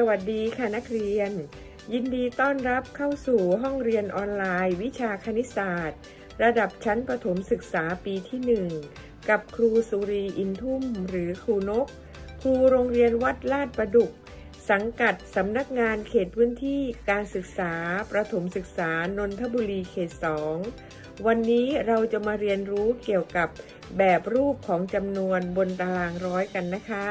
สวัสดีค่ะนักเรียน ยินดีต้อนรับเข้าสู่ห้องเรียนออนไลน์ วิชาคณิตศาสตร์ ระดับชั้นประถมศึกษาปีที่ 1 กับครูสุรีอินทุ่ม หรือครูนก ครูโรงเรียนวัดลาดประดุก สังกัดสำนักงานเขตพื้นที่การศึกษา ประถมศึกษานนทบุรีเขต 2 วันนี้เราจะมาเรียนรู้เกี่ยวกับแบบรูปของจำนวนบนตารางร้อยกันนะคะ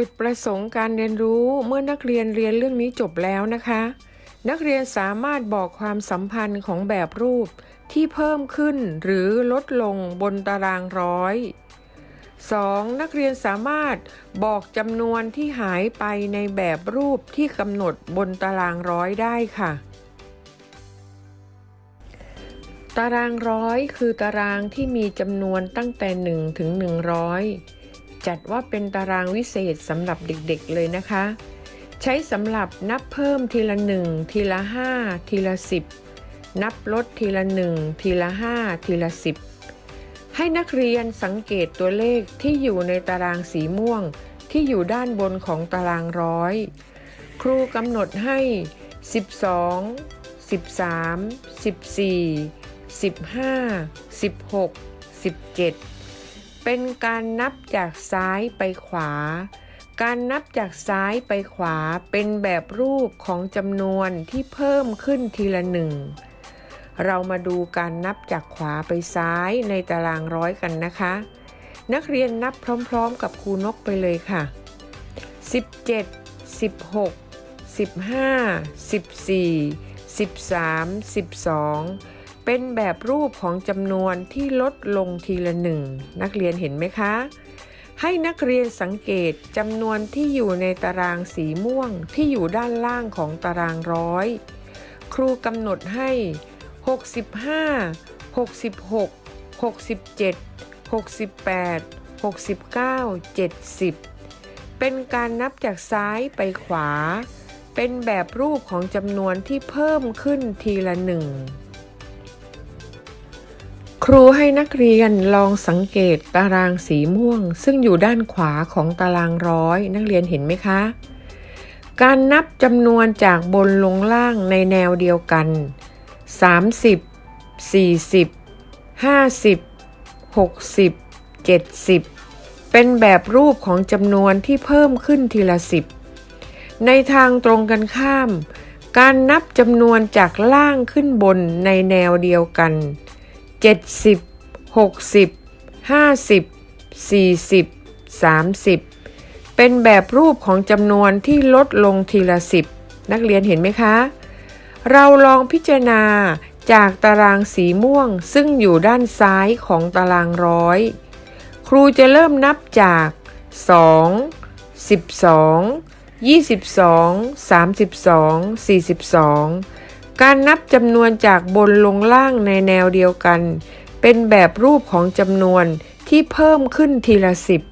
จุดประสงค์การเรียนรู้เมื่อนักเรียนเรียนเรื่องนี้จบแล้วนะคะ นักเรียนสามารถบอกความสัมพันธ์ของแบบรูปที่เพิ่มขึ้นหรือลดลงบนตารางร้อย 2. นักเรียนสามารถบอกจำนวนที่หายไปในแบบรูปที่กำหนดบนตารางร้อยได้ค่ะ ตารางร้อยคือตารางที่มีจำนวนตั้งแต่ 1 ถึง 100 จัดว่าเป็นตารางวิเศษสำหรับเด็กๆเลยนะคะ ใช้สำหรับนับเพิ่มทีละ1ทีละ5ทีละ10นับลดทีละ1ทีละ5ทีละ10ให้นักเรียนสังเกตตัวเลขที่อยู่ในตารางสีม่วงที่อยู่ด้านบนของตารางร้อย ครูกำหนดให้ 12 13 14 15 16 17 เป็นการนับจากซ้ายไปขวา การนับจากซ้ายไปขวาเป็นแบบรูปของจำนวนที่เพิ่มขึ้นทีละหนึ่ง เรามาดูการนับจากขวาไปซ้ายในตารางร้อยกันนะคะ นักเรียนนับพร้อมๆ กับครูนกไปเลยค่ะ 17 16 15 14 13 12 เป็นแบบรูปของจำนวนที่ลดลงทีละหนึ่งนักเรียนเห็นไหมคะ ให้นักเรียนสังเกตจำนวนที่อยู่ในตารางสีม่วงที่อยู่ด้านล่างของตารางร้อย ครูกำหนดให้ 65 66 67 68 69 70 เป็นการนับจากซ้ายไปขวา เป็นแบบรูปของจำนวนที่เพิ่มขึ้นทีละหนึ่ง ครูให้นักเรียนลองสังเกตตารางสีม่วง ซึ่งอยู่ด้านขวาของตารางร้อย นักเรียนเห็นไหมคะ การนับจำนวนจากบนลงล่างในแนวเดียวกัน 30 40 50 60 70 เป็นแบบรูปของจำนวนที่เพิ่มขึ้นทีละสิบในทางตรงกันข้าม การนับจำนวนจากล่างขึ้นบนในแนวเดียวกัน 70 60 50 40 30เป็นแบบรูปของจำนวนที่ลดลงทีละสิบนักเรียนเห็นไหมคะ เราลองพิจารณาจากตารางสีม่วงซึ่งอยู่ด้านซ้ายของตารางร้อย ครูจะเริ่มนับจาก 2 12 22 32 42 การนับจำนวนจากบนลงล่างในแนวเดียวกัน เป็นแบบรูปของจำนวนที่เพิ่มขึ้นทีละสิบ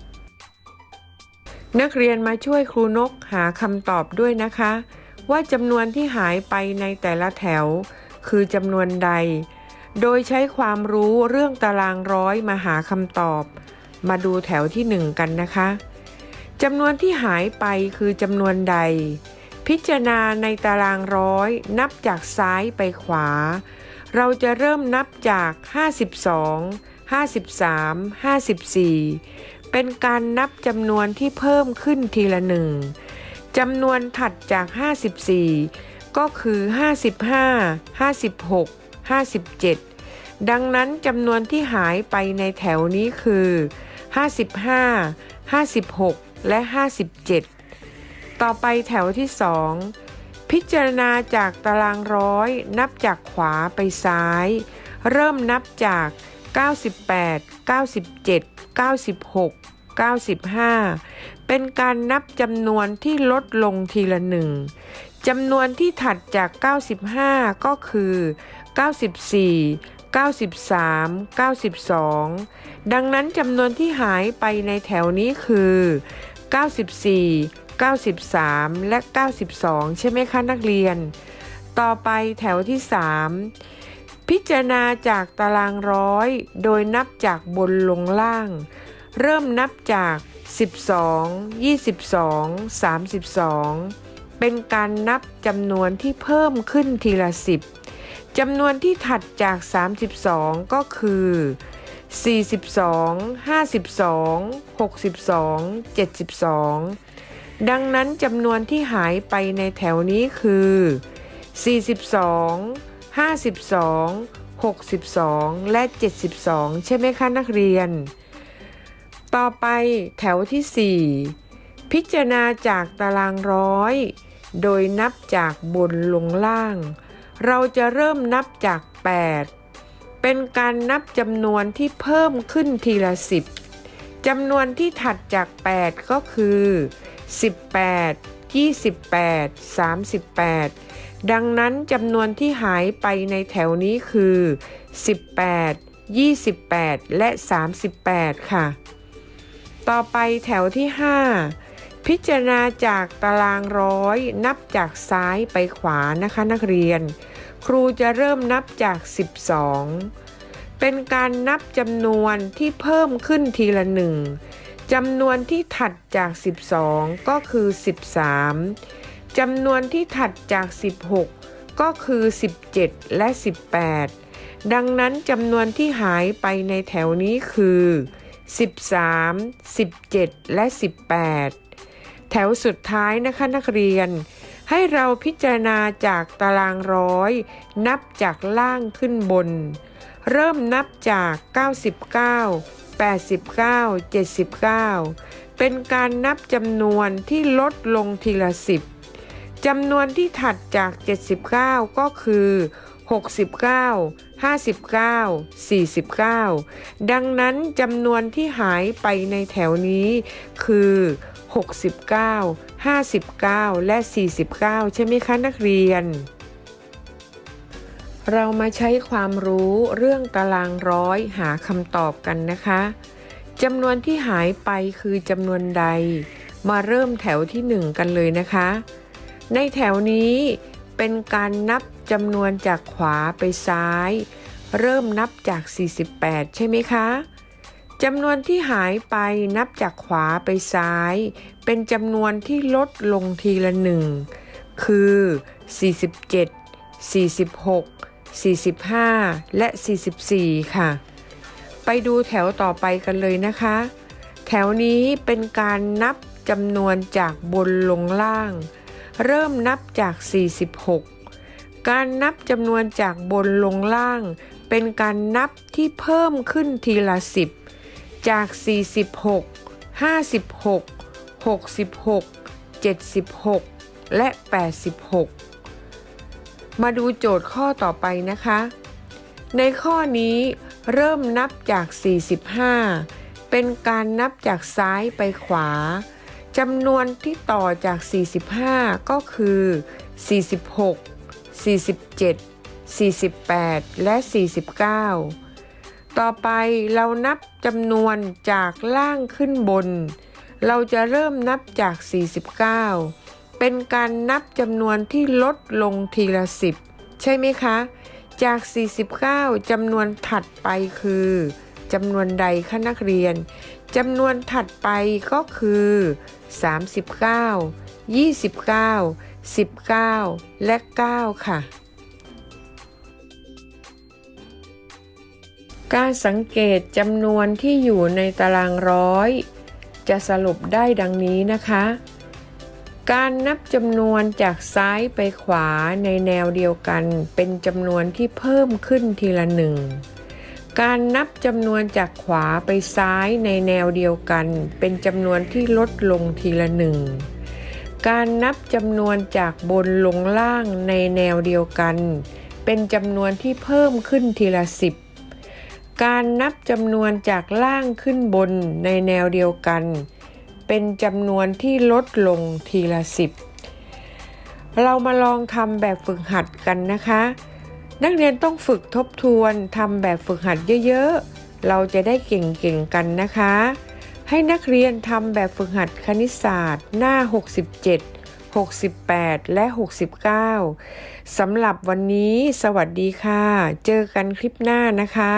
นักเรียนมาช่วยครูนกหาคำตอบด้วยนะคะ ว่าจำนวนที่หายไปในแต่ละแถว คือจำนวนใด โดยใช้ความรู้เรื่องตารางร้อยมาหาคำตอบ มาดูแถวที่หนึ่งกันนะคะจำนวนที่หายไปคือจำนวนใด พิจารณาในตารางร้อย นับจากซ้ายไปขวา เราจะเริ่มนับจาก 52 53 54 เป็นการนับจำนวนที่เพิ่มขึ้นทีละหนึ่งจำนวนถัดจาก 54 ก็คือ 55 56 57 ดังนั้นจำนวนที่หายไปในแถวนี้คือ 55 56 และ 57 ต่อไปแถวที่ 2 พิจารณาจากตารางร้อย นับจากขวาไปซ้าย เริ่มนับจาก 98 97 96 95 เป็นการนับจำนวนที่ลดลงทีละหนึ่งจำนวนที่ถัดจาก 95 ก็คือ 94 93 92 ดังนั้นจำนวนที่หายไปในแถวนี้คือ 94 93 และ 92 ใช่ไหมคะนักเรียน ต่อไปแถวที่ 3 พิจารณาจากตารางร้อย โดยนับจากบนลงล่าง เริ่มนับจาก 12 22 32 เป็นการนับจำนวนที่เพิ่มขึ้นทีละ 10จำนวนที่ถัดจาก 32 ก็คือ42 52 62 72 ดังนั้นจำนวนที่หายไปในแถวนี้คือ 42 52 62 และ 72 ใช่ไหมคะนักเรียน ต่อไปแถวที่ 4 พิจารณาจากตารางร้อย โดยนับจากบนลงล่าง เราจะเริ่มนับจาก 8 เป็นการนับจำนวนที่เพิ่มขึ้นทีละ 10จำนวนที่ถัดจาก 8 ก็คือ 18 28 38 ดังนั้นจำนวนที่หายไปในแถวนี้คือ 18 28 และ 38 ค่ะ ต่อไปแถวที่ 5 พิจารณาจากตารางร้อย นับจากซ้ายไปขวานะคะนักเรียน ครูจะเริ่มนับจาก 12 เป็นการนับจำนวนที่เพิ่มขึ้นทีละหนึ่ง จำนวนที่ถัดจาก 12 ก็คือ 13 จำนวนที่ถัดจาก 16 ก็คือ 17 และ 18 ดังนั้นจำนวนที่หายไปในแถวนี้คือ 13 17 และ 18 แถวสุดท้ายนะคะนักเรียน ให้เราพิจารณาจากตารางร้อย นับจากล่างขึ้นบน เริ่มนับจาก 99 89 79 เป็นการนับจำนวนที่ลดลงทีละสิบจำนวนที่ถัดจาก 79 ก็คือ 69 59 49 ดังนั้นจำนวนที่หายไปในแถวนี้คือ 69 59 และ 49 ใช่ไหมคะนักเรียน เรามาใช้ความรู้เรื่องตารางร้อยหาคำตอบกันนะคะจำนวนที่หายไปคือจำนวนใด มาเริ่มแถวที่ 1 กันเลยนะคะ ในแถวนี้เป็นการนับจำนวนจากขวาไปซ้าย เริ่มนับจาก 48 ใช่ไหมคะจำนวนที่หายไปนับจากขวาไปซ้าย เป็นจำนวนที่ลดลงทีละหนึ่งคือ 47 46 45 และ 44 ค่ะ ไปดูแถวต่อไปกันเลยนะคะ แถวนี้เป็นการนับจำนวนจากบนลงล่าง เริ่มนับจาก 46 การนับจำนวนจากบนลงล่าง เป็นการนับที่เพิ่มขึ้นทีละ 10 จาก 46 56 66 76 และ 86 มาดูโจทย์ข้อต่อไปนะคะ ในข้อนี้เริ่มนับจาก 45 เป็นการนับจากซ้ายไปขวาจำนวนที่ต่อจาก 45 ก็คือ 46 47 48 และ 49 ต่อไปเรานับจำนวนจากล่างขึ้นบน เราจะเริ่มนับจาก 49 เป็นการนับจำนวนที่ลดลงทีละ 10 ใช่ไหมคะ จาก 49จำนวนถัดไปคือจำนวนใดคะนักเรียนจำนวนถัดไปก็คือ 39 29 19 และ 9 ค่ะ การสังเกตจำนวนที่อยู่ในตารางร้อย จะสรุปได้ดังนี้นะคะ การนับจำนวนจากซ้ายไปขวาในแนวเดียวกัน เป็นจำนวนที่เพิ่มขึ้นทีละหนึ่ง การนับจำนวนจากขวาไปซ้ายในแนวเดียวกัน เป็นจำนวนที่ลดลงทีละหนึ่ง การนับจำนวนจากบนลงล่างในแนวเดียวกัน เป็นจำนวนที่เพิ่มขึ้นทีละสิบการนับจำนวนจากล่างขึ้นบนในแนวเดียวกัน เป็นจำนวนที่ลดลงทีละสิบเรามาลองทำแบบฝึกหัดกันนะคะ นักเรียนต้องฝึกทบทวนทำแบบฝึกหัดเยอะๆ เราจะได้เก่งๆกันนะคะ ให้นักเรียนทำแบบฝึกหัดคณิตศาสตร์ หน้า 67 68 และ 69 สำหรับวันนี้สวัสดีค่ะ เจอกันคลิปหน้านะคะ